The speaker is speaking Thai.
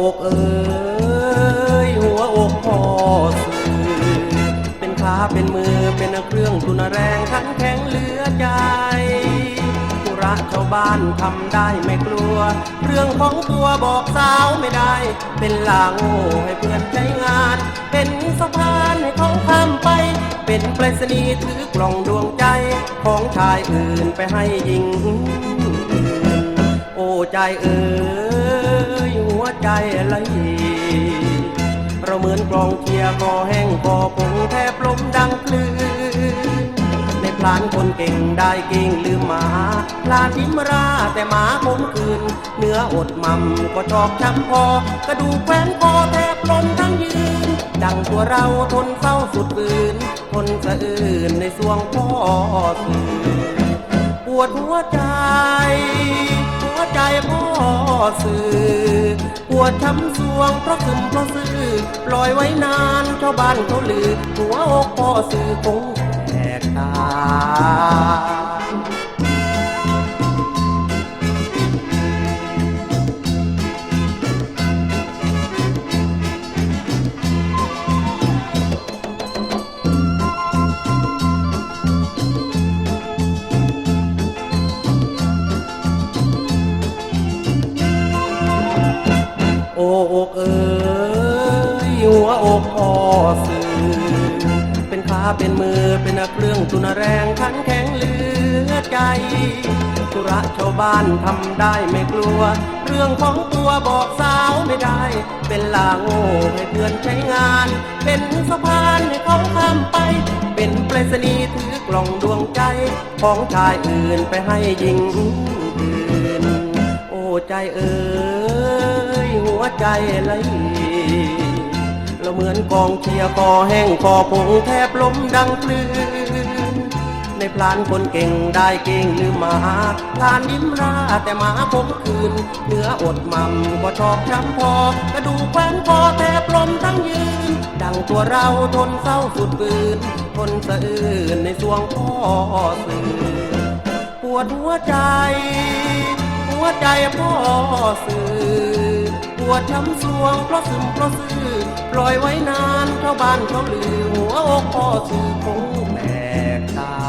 อกเอ้ยหัวอกพ่อสื่อเป็นขาเป็นมือเป็นเครื่องทุนแรงขันแข็งเหลือใจธุระชาวบ้านทำได้ไม่กลัว เรื่องของตัวบอกสาวไม่ได้ เป็นหลังให้เพื่อนใช้งาน เป็นสะพานให้เขาข้ามไป เป็นปรษณีย์ถือกล่องดวงใจ ของชายอื่นไปให้หญิงโอ้ใจเอ๋ย ใจไหลเราเหมือนกลองเชียร์คอแห้งคอคงแทบล้มดังคลื่นในพลานคนเก่งได้เก่งลืมหมาลานยิ้มราแต่หมาคมคืน เนื้ออดมั่มก็ชอกช้ำคอกระดูกแขวนคอแทบล้มทั้งยืน ดังตัวเราทนเศร้าสุดฝืนทนสะอื่นในสวงพ่อสื่อปวดหัวใจ หัวใจพ่อสื่อ วดช้ำสวงเพราะขึ้นเพราะซื้อปล่อยไว้นานชาวบ้านเขาลือหัวอกพ่อสื่อคงแตกตา เป็นขาเป็นมือเป็นนักเรื่องตุนแรงขันแข็งเหลือใจธุระชาวบ้านทำได้ไม่กลัว เรื่องของตัวบอกสาวไม่ได้ เป็นลาโง่ให้เพื่อนใช้งาน เป็นสะพานให้เขาข้ามไป เป็นไปรษณีย์ถือกล่องดวงใจ ของชายอื่นไปให้หญิงอื่นโอ้ใจเอ้ยหัวใจไหล เราเหมือนกองเชียร์คอแห้งคอผงแทบล้มดังคลื่นในพลานคนเก่งได้เก่งลืมหมาพลานยิ้มราแต่หมาผมคืนเนื้ออดมั่มก็ชอกช้ำพอกระดูกแขวนคอแทบล้มทั้งยืน ดังตัวเราทนเศร้าสุดปืนทนสะอื้นในสวงพ่อสื่อปวดหัวใจ หัวใจพ่อสื่อ ปวดช้ำสวงเพราะซึมเพราะซื่อปล่อยไว้นานเข้าบ้านเขาลือหัวอกพ่อสื่อคงแตกตา